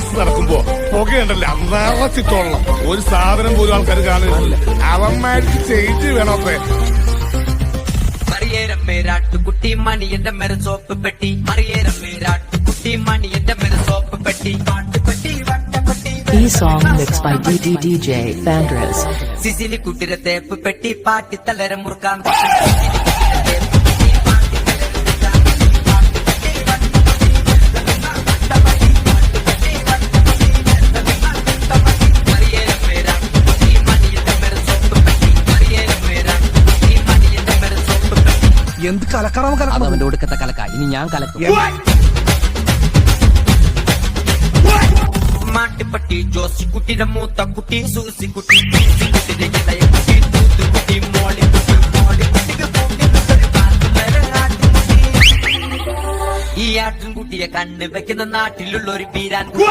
Dance നടക്കുമ്പോ പുകയുണ്ടല്ലോ? അന്നാവച്ചിട്ടോളണം ഒരു സാധനം പോലും ആൾക്കാർ കാണുന്നില്ല. അവന്മാർക്ക് ചേഞ്ച് വേണം മറിയേരം മേരാട്ടുകുട്ടി മണി എന്റെ മെര സോപ്പ് പെട്ടി. മറിയേരം മേരാട്ടുകുട്ടി മണി എന്റെ മെര സോപ്പ് പെട്ടി. പാട്ടുപെട്ടി വട്ടപ്പെട്ടി by D D D J ബാൻഡ്രസ് സിസിലി കുട്ടിരെ തേപ്പ് പെട്ടി പാട്ടി തലരം മുറുക്കാൻ എന്ത് കലക്കണം കലക്കണം അവന്റെ ഒടുക്കത്തെ കലക്ക. ഇനി ഞാൻ കലക്കും. മാട്ടുപട്ടി ജോസി കുട്ടിയുടെ മൂത്ത കുട്ടി സൂസി കുട്ടി കുട്ടിയുടെ ഇളയ കുട്ടി മോളി കുട്ടി മോളി കുട്ടിക്ക്. ഈ ആട്ടിൻകുട്ടിയെ കണ്ണ് വെക്കുന്ന നാട്ടിലുള്ള ഒരു പീരാൻ കുട്ടി.